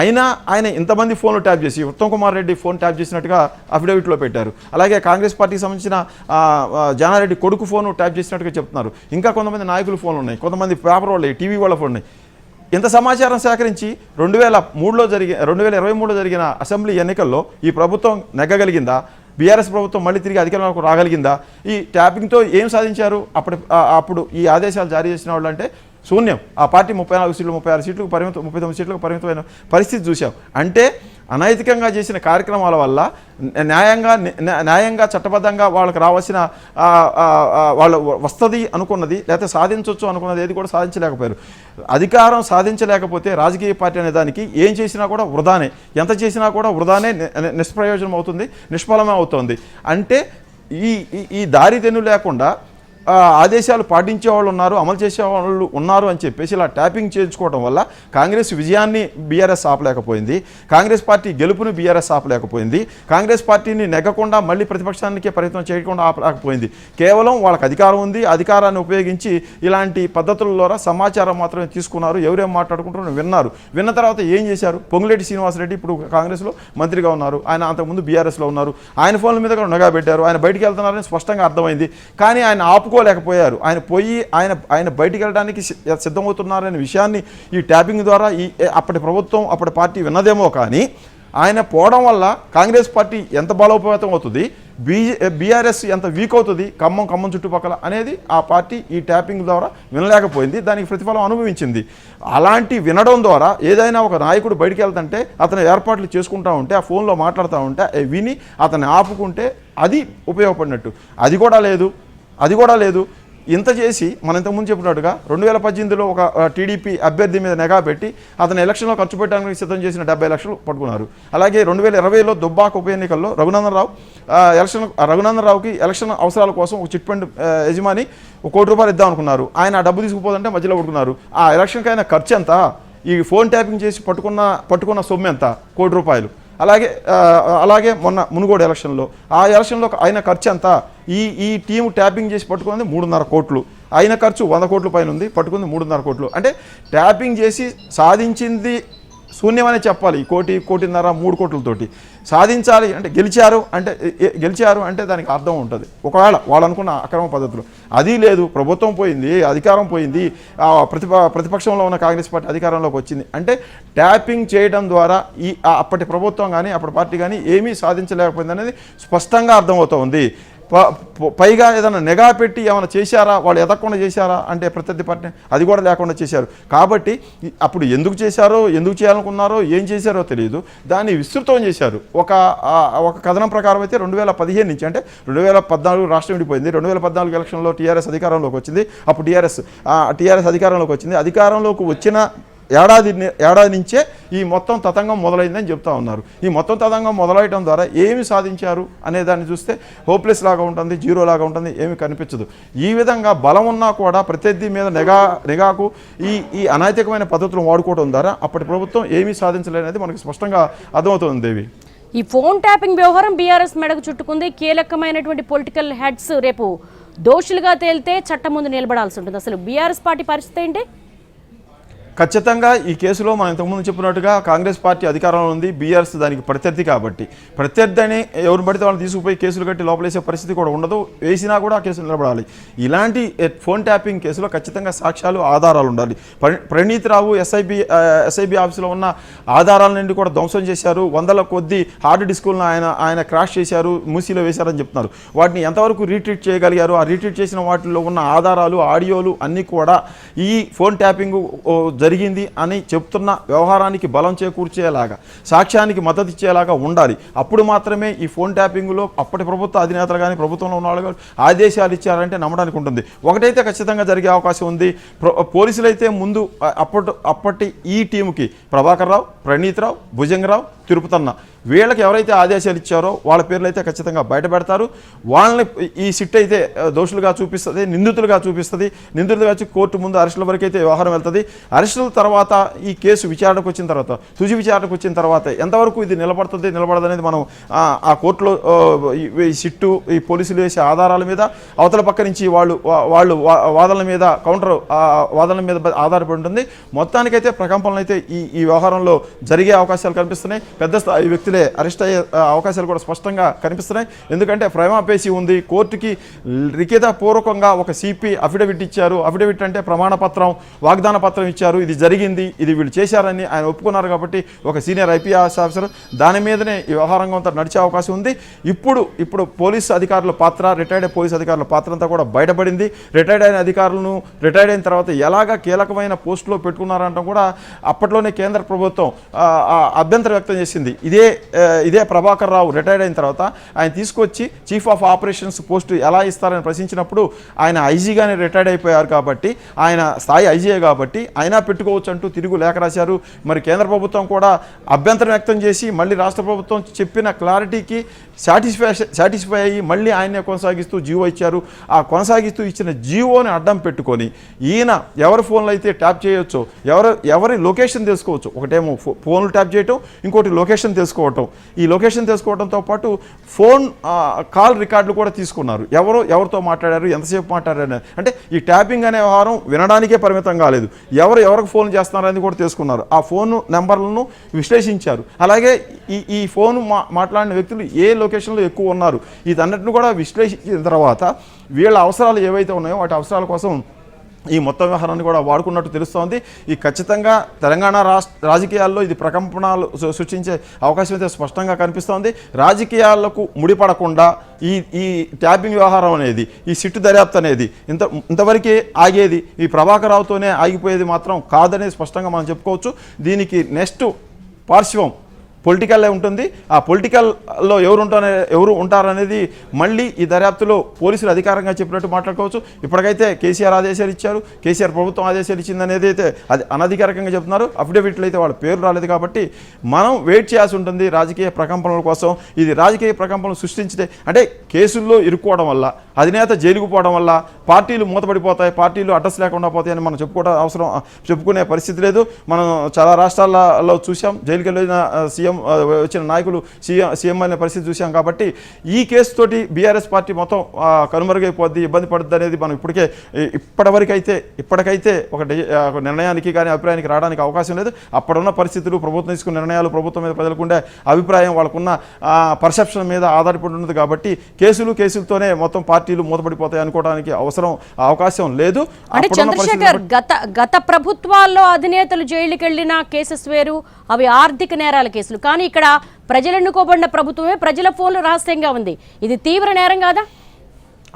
అయినా ఆయన ఇంతమంది ఫోన్లు ట్యాప్ చేసి ఉత్తమ్ కుమార్ రెడ్డి ఫోన్ ట్యాప్ చేసినట్టుగా అఫిడవిట్లో పెట్టారు. అలాగే కాంగ్రెస్ పార్టీకి సంబంధించిన జానారెడ్డి కొడుకు ఫోన్ ట్యాప్ చేసినట్టుగా చెప్తున్నారు. ఇంకా కొంతమంది నాయకుల ఫోన్లు ఉన్నాయి కొంతమంది పేపర్ వాళ్ళు టీవీ వాళ్ళ ఫోన్ ఉన్నాయి. ఇంత సమాచారం సేకరించి రెండు వేల మూడులో జరిగి రెండు వేల ఇరవై మూడులో జరిగిన అసెంబ్లీ ఎన్నికల్లో ఈ ప్రభుత్వం నెగ్గగలిగిందా? బీఆర్ఎస్ ప్రభుత్వం మళ్ళీ తిరిగి అధికారంలోకి రాగలిగిందా? ఈ ట్యాపింగ్తో ఏం సాధించారు? అప్పటి అప్పుడు ఈ ఆదేశాలు జారీ చేసిన వాళ్ళు అంటే శూన్యం. ఆ పార్టీ ముప్పై నాలుగు సీట్లు ముప్పై ఆరు సీట్లకు పరిమితం ముప్పై తొమ్మిది సీట్లకు పరిమితమైన పరిస్థితి చూసాం అంటే అనైతికంగా చేసిన కార్యక్రమాల వల్ల న్యాయంగా న్యాయంగా చట్టబద్ధంగా వాళ్ళకి రావాల్సిన వాళ్ళు వస్తుంది అనుకున్నది లేకపోతే సాధించవచ్చు అనుకున్నది ఏది కూడా సాధించలేకపోయారు. అధికారం సాధించలేకపోతే రాజకీయ పార్టీ అనే దానికి ఏం చేసినా కూడా వృధానే. ఎంత చేసినా కూడా వృధానే నిష్ప్రయోజనం అవుతుంది నిష్ఫలమే అవుతుంది. అంటే ఈ ఈ- ఈ దారి తెన్ను లేకుండా ఆదేశాలు పాటించే వాళ్ళు ఉన్నారు అమలు చేసే వాళ్ళు ఉన్నారు అని చెప్పేసి ఇలా ట్యాపింగ్ చేయించుకోవడం వల్ల కాంగ్రెస్ విజయాన్ని బీఆర్ఎస్ ఆపలేకపోయింది కాంగ్రెస్ పార్టీ గెలుపుని బీఆర్ఎస్ ఆపలేకపోయింది కాంగ్రెస్ పార్టీని నెగ్గకుండా మళ్ళీ ప్రతిపక్షానికి ప్రయత్నం చేయకుండా ఆపలేకపోయింది. కేవలం వాళ్ళకి అధికారం ఉంది అధికారాన్ని ఉపయోగించి ఇలాంటి పద్ధతుల ద్వారా సమాచారం మాత్రమే తీసుకున్నారు ఎవరేం మాట్లాడుకుంటారో విన్నారు. విన్న తర్వాత ఏం చేశారు? పొంగులేటి శ్రీనివాసరెడ్డి ఇప్పుడు కాంగ్రెస్లో మంత్రిగా ఉన్నారు ఆయన అంతకుముందు బీఆర్ఎస్లో ఉన్నారు. ఆయన ఫోన్ల మీద కూడా నగా పెట్టారు ఆయన బయటికి వెళ్తున్నారని స్పష్టంగా అర్థమైంది. కానీ ఆయన ఆపుకోలేకపోయారు ఆయన పోయి ఆయన ఆయన బయటికి వెళ్ళడానికి సిద్ధమవుతున్నారనే విషయాన్ని ఈ ట్యాపింగ్ ద్వారా ఈ అప్పటి ప్రభుత్వం అప్పటి పార్టీ విన్నదేమో కానీ ఆయన పోవడం వల్ల కాంగ్రెస్ పార్టీ ఎంత బలోపేతం అవుతుంది బీ బీఆర్ఎస్ ఎంత వీక్ అవుతుంది ఖమ్మం ఖమ్మం చుట్టుపక్కల అనేది ఆ పార్టీ ఈ ట్యాపింగ్ ద్వారా వినలేకపోయింది. దానికి ప్రతిఫలం అనుభవించింది. అలాంటి వినడం ద్వారా ఏదైనా ఒక నాయకుడు బయటికి వెళ్తుంటే అతను ఏర్పాట్లు చేసుకుంటా ఉంటే ఆ ఫోన్లో మాట్లాడుతూ ఉంటే విని అతన్ని ఆపుకుంటే అది ఉపయోగపడినట్టు. అది కూడా లేదు. అది కూడా లేదు. ఇంత చేసి మనం ఇంతకుముందు చెప్పినట్టుగా రెండు వేల పద్దెనిమిదిలో ఒక టీడీపీ అభ్యర్థి మీద నెగా పెట్టి అతను ఎలక్షన్లో ఖర్చు పెట్టడానికి సిద్ధం చేసిన డెబ్బై లక్షలు పట్టుకున్నారు. అలాగే రెండు వేల ఇరవైలో దుబ్బాక ఉప ఎన్నికల్లో రఘునందనరావు ఎలక్షన్ రఘునందనరావుకి ఎలక్షన్ అవసరాల కోసం ఒక చిట్ ఫండ్ యజమాని ఒక కోటి రూపాయలు ఇద్దాం అనుకున్నారు. ఆయన ఆ డబ్బు తీసుకుపోదంటే మధ్యలో పడుకున్నారు ఆ ఎలక్షన్కి ఆయన ఖర్చు ఎంత? ఈ ఫోన్ ట్యాపింగ్ చేసి పట్టుకున్న పట్టుకున్న సొమ్ము ఎంత? కోటి రూపాయలు. అలాగే అలాగే మొన్న మునుగోడు ఎలక్షన్లో ఆ ఎలక్షన్లో అయిన ఖర్చు ఎంత? ఈ ఈ టీం ట్యాపింగ్ చేసి పట్టుకుంది మూడున్నర కోట్లు. అయిన ఖర్చు వంద కోట్ల పైన ఉంది పట్టుకుంది మూడున్నర కోట్లు. అంటే ట్యాపింగ్ చేసి సాధించింది శూన్యమనే చెప్పాలి కోటి కోటిన్నర మూడు కోట్లతోటి. సాధించాలి అంటే గెలిచారు అంటే గెలిచారు అంటే దానికి అర్థం ఉంటుంది. ఒకవేళ వాళ్ళు అనుకున్న అక్రమ పద్ధతులు. అది లేదు ప్రభుత్వం పోయింది అధికారం పోయింది ప్రతిప ప్రతిపక్షంలో ఉన్న కాంగ్రెస్ పార్టీ అధికారంలోకి వచ్చింది. అంటే ట్యాపింగ్ చేయడం ద్వారా ఈ అప్పటి ప్రభుత్వం కానీ అప్పటి పార్టీ కానీ ఏమీ సాధించలేకపోయింది అనేది స్పష్టంగా అర్థమవుతోంది. పైగా ఏదైనా నిఘా పెట్టి ఏమైనా చేశారా? వాళ్ళు ఎదగకుండా చేశారా? అంటే ప్రత్యర్థి పార్టీ అది కూడా లేకుండా చేశారు. కాబట్టి అప్పుడు ఎందుకు చేశారో ఎందుకు చేయాలనుకున్నారో ఏం చేశారో తెలియదు. దాన్ని విస్తృతం చేశారు. ఒక ఒక కథనం ప్రకారం అయితే రెండు వేల పదిహేను నుంచి అంటే రెండు వేల పద్నాలుగు రాష్ట్రం విడిపోయింది. రెండు వేల పద్నాలుగు ఎలక్షన్లో టీఆర్ఎస్ అధికారంలోకి వచ్చింది. అప్పుడు టీఆర్ఎస్ టీఆర్ఎస్ అధికారంలోకి వచ్చింది. అధికారంలోకి వచ్చిన ఏడాది ఏడాది నుంచే ఈ మొత్తం తతంగం మొదలైందని చెప్తా ఉన్నారు. ఈ మొత్తం తతంగం మొదలయటం ద్వారా ఏమి సాధించారు అనే దాన్ని చూస్తే హోప్లెస్ లాగా ఉంటుంది జీరో లాగా ఉంటుంది ఏమి కనిపించదు. ఈ విధంగా బలం ఉన్నా కూడా ప్రత్యర్థి మీద నిఘా నిఘాకు ఈ ఈ అనైతికమైన పద్ధతులను వాడుకోవడం ద్వారా అప్పటి ప్రభుత్వం ఏమీ సాధించలేనిది మనకు స్పష్టంగా అర్థమవుతుంది దేవి. ఈ ఫోన్ ట్యాపింగ్ వ్యవహారం బీఆర్ఎస్ మెడకు చుట్టుకుంది. కీలకమైనటువంటి పొలిటికల్ హెడ్స్ రేపు దోషులుగా తేలితే చట్టం ముందు నిలబడాల్సి ఉంటుంది. అసలు బీఆర్ఎస్ పార్టీ పరిస్థితి ఏంటి? ఖచ్చితంగా ఈ కేసులో మనం ఇంతకుముందు చెప్పినట్టుగా కాంగ్రెస్ పార్టీ అధికారంలో ఉంది బీఆర్ఎస్ దానికి ప్రత్యర్థి కాబట్టి. ప్రత్యర్థి అని ఎవరు పడితే వాళ్ళు తీసుకుపోయి కేసులు కట్టి లోపలేసే పరిస్థితి కూడా ఉండదు వేసినా కూడా ఆ కేసులు నిలబడాలి. ఇలాంటి ఫోన్ ట్యాపింగ్ కేసులో ఖచ్చితంగా సాక్ష్యాలు ఆధారాలు ఉండాలి. ప్రణీత్ రావు ఎస్ఐబి ఎస్ఐబి ఆఫీసులో ఉన్న ఆధారాల నుండి కూడా ధ్వంసం చేశారు. వందల కొద్ది హార్డ్ డిస్కులను ఆయన ఆయన క్రాష్ చేశారు మూసీలో వేశారని చెప్తున్నారు. వాటిని ఎంతవరకు రీట్రీట్ చేయగలిగారు? ఆ రీట్రీట్ చేసిన వాటిలో ఉన్న ఆధారాలు ఆడియోలు అన్నీ కూడా ఈ ఫోన్ ట్యాపింగ్ ఓ, జరిగింది అని చెప్తున్న వ్యవహారానికి బలం చేకూర్చేలాగా సాక్ష్యానికి మద్దతు ఇచ్చేలాగా ఉండాలి. అప్పుడు మాత్రమే ఈ ఫోన్ ట్యాపింగ్లో అప్పటి ప్రభుత్వ అధినేతలు కానీ ప్రభుత్వంలో ఉన్న వాళ్ళు ఆదేశాలు ఇచ్చారంటే నమ్మడానికి ఉంటుంది. ఒకటైతే ఖచ్చితంగా జరిగే అవకాశం ఉంది. ప్ర- పోలీసులు అయితే ముందు అప్పటి అప్పటి ఈ టీముకి ప్రభాకర్ రావు ప్రణీత్ రావు భుజంగరావు తిరుపతన్న వీళ్ళకి ఎవరైతే ఆదేశాలు ఇచ్చారో వాళ్ళ పేర్లు అయితే ఖచ్చితంగా బయటపెడతారు వాళ్ళని ఈ సిట్ అయితే దోషులుగా చూపిస్తుంది నిందితులుగా చూపిస్తుంది. నిందితులుగా వచ్చి కోర్టు ముందు అరెస్టుల వరకు అయితే వ్యవహారం వెళ్తుంది. అరెస్టుల తర్వాత ఈ కేసు విచారణకు వచ్చిన తర్వాత తుది విచారణకు వచ్చిన తర్వాత ఎంతవరకు ఇది నిలబడుతుంది నిలబడదు అనేది మనం ఆ, కోర్టులో ఈ- సిట్టు ఈ పోలీసులు వేసే ఆధారాల మీద అవతల పక్క నుంచి వాళ్ళు వాళ్ళు వా- వాదనల మీద కౌంటర్ వాదనల మీద ఆధారపడి ఉంటుంది. మొత్తానికైతే ప్రకంపనలు అయితే ఈ ఈ వ్యవహారంలో జరిగే అవకాశాలు కనిపిస్తున్నాయి. పెద్ద స్థాయి వ్యక్తి వ్యక్తులే అరెస్ట్ అయ్యే అవకాశాలు కూడా స్పష్టంగా కనిపిస్తున్నాయి. ఎందుకంటే ప్రేమాపేసి ఉంది. కోర్టుకి లిఖిత పూర్వకంగా ఒక సిపి అఫిడవిట్ ఇచ్చారు. అఫిడవిట్ అంటే ప్రమాణ పత్రం వాగ్దాన పత్రం ఇచ్చారు. ఇది జరిగింది. ఇది వీళ్ళు చేశారని ఆయన ఒప్పుకున్నారు కాబట్టి ఒక సీనియర్ ఐపీఎస్ ఆఫీసర్ దాని మీదనే ఈ వ్యవహారంగా అంతా నడిచే అవకాశం ఉంది. ఇప్పుడు ఇప్పుడు పోలీసు అధికారుల పాత్ర రిటైర్డ్ పోలీసు అధికారుల పాత్ర అంతా కూడా బయటపడింది. రిటైర్డ్ అయిన అధికారులను రిటైర్డ్ అయిన తర్వాత ఎలాగా కీలకమైన పోస్టులో పెట్టుకున్నారంటే కూడా అప్పట్లోనే కేంద్ర ప్రభుత్వం అభ్యంతరం వ్యక్తం చేసింది. ఇదే ఇదే ప్రభాకర్ రావు రిటైర్డ్ అయిన తర్వాత ఆయన తీసుకొచ్చి చీఫ్ ఆఫ్ ఆపరేషన్స్ పోస్ట్ ఎలా ఇస్తారని ప్రశ్నించినప్పుడు ఆయన ఐజీగానే రిటైర్డ్ అయిపోయారు కాబట్టి ఆయన స్థాయి ఐజీఏ కాబట్టి అయినా పెట్టుకోవచ్చు అంటూ తిరుగు లేఖ రాశారు. మరి కేంద్ర ప్రభుత్వం కూడా అభ్యంతరం వ్యక్తం చేసి మళ్ళీ రాష్ట్ర ప్రభుత్వం చెప్పిన క్లారిటీకి సాటిస్ఫై సాటిస్ఫై అయ్యి మళ్ళీ ఆయనే కొనసాగిస్తూ జీవో ఇచ్చారు. ఆ కొనసాగిస్తూ ఇచ్చిన జీవోని అడ్డం పెట్టుకొని ఈయన ఎవరి ఫోన్లు అయితే ట్యాప్ చేయొచ్చు ఎవరు ఎవరి లొకేషన్ తెలుసుకోవచ్చు. ఒకటేమో ఫో- ఫోన్లు ట్యాప్ చేయటం ఇంకోటి లొకేషన్ తెలుసుకోవటం. ఈ లొకేషన్ తెలుసుకోవడంతో పాటు ఫోన్ కాల్ రికార్డులు కూడా తీసుకున్నారు. ఎవరు ఎవరితో మాట్లాడారు ఎంతసేపు మాట్లాడారు అంటే ఈ ట్యాపింగ్ అనే వ్యవహారం వినడానికే పరిమితం కాలేదు. ఎవరు ఎవరికి ఫోన్ చేస్తున్నారని కూడా తెలుసుకున్నారు. ఆ ఫోన్ నెంబర్లను విశ్లేషించారు. అలాగే ఈ ఈ ఫోన్ మా మాట్లాడిన వ్యక్తులు ఏ లొకేషన్లో ఎక్కువ ఉన్నారు. ఇదన్నిటిని కూడా విశ్లేషించిన తర్వాత వీళ్ళ అవసరాలు ఏవైతే ఉన్నాయో వాటి అవసరాల కోసం ఈ మొత్తం వ్యవహారాన్ని కూడా వాడుకున్నట్టు తెలుస్తోంది. ఈ ఖచ్చితంగా తెలంగాణ రాష్ట్ర రాజకీయాల్లో ఇది ప్రకంపనలు సృ- సృష్టించే అవకాశం అయితే స్పష్టంగా కనిపిస్తోంది. రాజకీయాలకు ముడిపడకుండా ఈ ఈ ట్యాపింగ్ వ్యవహారం అనేది ఈ సిట్టు దర్యాప్తు అనేది ఇంత ఇంతవరకే ఆగేది ఈ ప్రభాకర్ రావుతోనే ఆగిపోయేది మాత్రం కాదనేది స్పష్టంగా మనం చెప్పుకోవచ్చు. దీనికి నెక్స్ట్ పార్శ్వం పొలిటికల్లే ఉంటుంది. ఆ పొలిటికల్లో ఎవరు ఉంటారనే ఎవరు ఉంటారనేది మళ్ళీ ఈ దర్యాప్తులో పోలీసులు అధికారంగా చెప్పినట్టు మాట్లాడుకోవచ్చు. ఇప్పటికైతే కేసీఆర్ ఆదేశాలు ఇచ్చారు. కేసీఆర్ ప్రభుత్వం ఆదేశాలు ఇచ్చింది అనేది అయితే అది అనధికారికంగా చెప్తున్నారు. అఫిడవిట్లు అయితే వాళ్ళ పేరు రాలేదు కాబట్టి మనం వెయిట్ చేయాల్సి ఉంటుంది రాజకీయ ప్రకంపనల కోసం. ఇది రాజకీయ ప్రకంపనలు సృష్టించితే అంటే కేసుల్లో ఇరుక్కోవడం వల్ల అధినేత జైలుకు పోవడం వల్ల పార్టీలు మూతపడిపోతాయి పార్టీలు అడ్రస్ లేకుండా పోతాయని మనం చెప్పుకోవడం అవసరం చెప్పుకునే పరిస్థితి లేదు. మనం చాలా రాష్ట్రాలలో చూసాం జైలుకి వెళ్ళిన సీఎం వచ్చిన నాయకులు సీఎం సీఎం అనే పరిస్థితి చూసాం కాబట్టి ఈ కేసు తోటి బీఆర్ఎస్ పార్టీ మొత్తం కనుమరుగైపోద్ది ఇబ్బంది పడుద్ది అనేది మనం ఇప్పటికే ఇ- ఇప్పటివరకు అయితే ఇప్పటికైతే ఒక నిర్ణయానికి కానీ అభిప్రాయానికి రావడానికి అవకాశం లేదు. అప్పుడున్న పరిస్థితులు ప్రభుత్వం తీసుకున్న నిర్ణయాలు ప్రభుత్వం మీద ప్రజలకు ఉండే అభిప్రాయం వాళ్ళకున్న పర్సెప్షన్ మీద ఆధారపడి ఉన్నది కాబట్టి కేసులు కేసులతోనే మొత్తం పార్టీలు మూతపడిపోతాయి అనుకోవడానికి అవసరం అవకాశం లేదు. అంటే చంద్రశేఖర్ గత గత ప్రభుత్వాల్లో అధినేతలు జైలుకి వెళ్ళిన కేసెస్ వేరు అవి ఆర్థిక నేరాల కేసులు కానీ ఇక్కడ ప్రజలు ఎన్నుకోబడిన ప్రభుత్వమే ప్రజల ఫోన్లు రహస్యంగా ఉంది. ఇది తీవ్ర నేరం కాదా?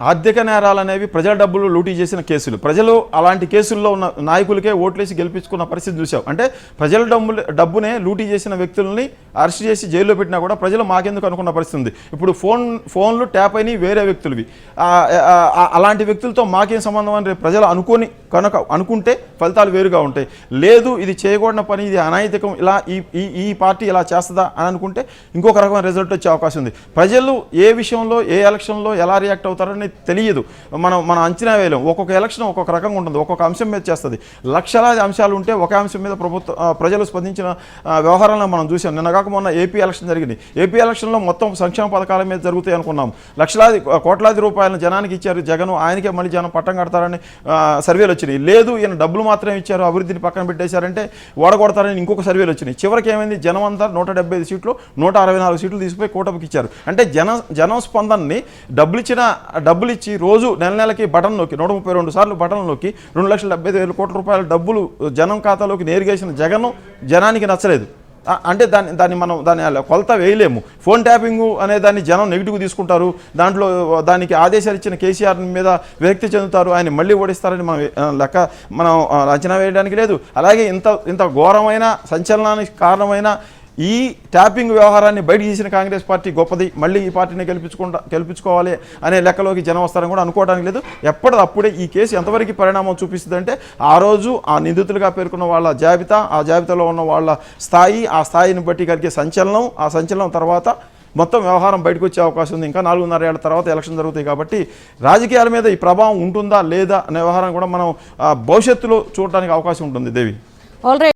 ఆర్థిక నేరాలు అనేవి ప్రజల డబ్బులు లూటీ చేసిన కేసులు. ప్రజలు అలాంటి కేసుల్లో ఉన్న నాయకులకే ఓట్లేసి గెలిపించుకున్న పరిస్థితి చూసాం అంటే ప్రజల డబ్బులు డబ్బునే లూటీ చేసిన వ్యక్తుల్ని అరెస్ట్ చేసి జైల్లో పెట్టినా కూడా ప్రజలు మాకెందుకు అనుకున్న పరిస్థితి ఉంది. ఇప్పుడు ఫోన్ ఫోన్లు ట్యాప్ అయినవి వేరే వ్యక్తులవి. అలాంటి వ్యక్తులతో మాకేం సంబంధం అని ప్రజలు అనుకొని కనుక అనుకుంటే ఫలితాలు వేరుగా ఉంటాయి. లేదు ఇది చేయకూడని పని ఇది అనైతికం ఇలా ఈ ఈ ఈ పార్టీ ఇలా చేస్తుందా అని అనుకుంటే ఇంకొక రకమైన రిజల్ట్ వచ్చే అవకాశం ఉంది. ప్రజలు ఏ విషయంలో ఏ ఎలక్షన్లో ఎలా రియాక్ట్ అవుతారని తెలియదు. మనం మనం అంచనా వేయలేం. ఒక్కొక్క ఎలక్షన్ ఒక్కొక్క రకంగా ఉంటుంది. ఒక్కొక్క అంశం మీద చేస్తుంది. లక్షలాది అంశాలు ఉంటే ఒక అంశం మీద ప్రభుత్వ ప్రజలు స్పందించిన వ్యవహారాలను మనం చూసాం నిన్న కాక మొన్న ఏపీ ఎలక్షన్ జరిగింది. ఏపీ ఎలక్షన్లో మొత్తం సంక్షేమ పథకాల మీద జరుగుతాయి అనుకున్నాం. లక్షలాది కోట్లాది రూపాయలను జనానికి ఇచ్చారు. జగన్ ఆయనకే మళ్ళీ జనం పట్టం కడతారని సర్వేలు వచ్చినాయి. లేదు ఈయన డబ్బులు మాత్రమే ఇచ్చారు. అభివృద్ధిని పక్కన పెట్టేశారంటే ఓడగొడతారని ఇంకొక సర్వేలు వచ్చినాయి. చివరికి ఏమైంది? జనం అంతా నూట డెబ్బై ఐదు సీట్లు నూట అరవై నాలుగు సీట్లు తీసుకుపోయి కూటమికి ఇచ్చారు. అంటే జన జనం స్పందనని డబ్బులు ఇచ్చిన డబ్బులు ఇచ్చి రోజు నెల నెలకి బటన్ నొక్కి నూట ముప్పై రెండు సార్లు బటన్ నొక్కి రెండు లక్షల డెబ్బై వేల కోట్ల రూపాయల డబ్బులు జనం ఖాతాలోకి నేరుగేసిన జగన్ జనానికి నచ్చలేదు. అంటే దాన్ని దాన్ని మనం దాన్ని అలా కొలత వేయలేము. ఫోన్ ట్యాపింగ్ అనే దాన్ని జనం నెగిటివ్ తీసుకుంటారు. దాంట్లో దానికి ఆదేశాలు ఇచ్చిన కేసీఆర్ మీద విరక్తి చెందుతారు. ఆయన మళ్ళీ ఓడిస్తారని మనం లెక్క మనం అంచనా వేయడానికి లేదు. అలాగే ఇంత ఇంత ఘోరమైన సంచలనానికి కారణమైన ఈ ట్యాపింగ్ వ్యవహారాన్ని బయట తీసిన కాంగ్రెస్ పార్టీ గొప్పది. మళ్ళీ ఈ పార్టీని గెలిపించుకుంటా గెలిపించుకోవాలి అనే లెక్కలోకి జనం వస్తారని కూడా అనుకోవడానికి లేదు. ఎప్పటిదప్పుడే ఈ కేసు ఎంతవరకు పరిణామం చూపిస్తుందంటే ఆ రోజు ఆ నిందితులుగా పేర్కొన్న వాళ్ళ జాబితా ఆ జాబితాలో ఉన్న వాళ్ళ స్థాయి ఆ స్థాయిని బట్టి కలిగే సంచలనం ఆ సంచలనం తర్వాత మొత్తం వ్యవహారం బయటకు వచ్చే అవకాశం ఉంది. ఇంకా నాలుగున్నర ఏళ్ళ తర్వాత ఎలక్షన్ జరుగుతాయి కాబట్టి రాజకీయాల మీద ఈ ప్రభావం ఉంటుందా లేదా అనే వ్యవహారం కూడా మనం భవిష్యత్తులో చూడడానికి అవకాశం ఉంటుంది దేవి. ఆల్రెడీ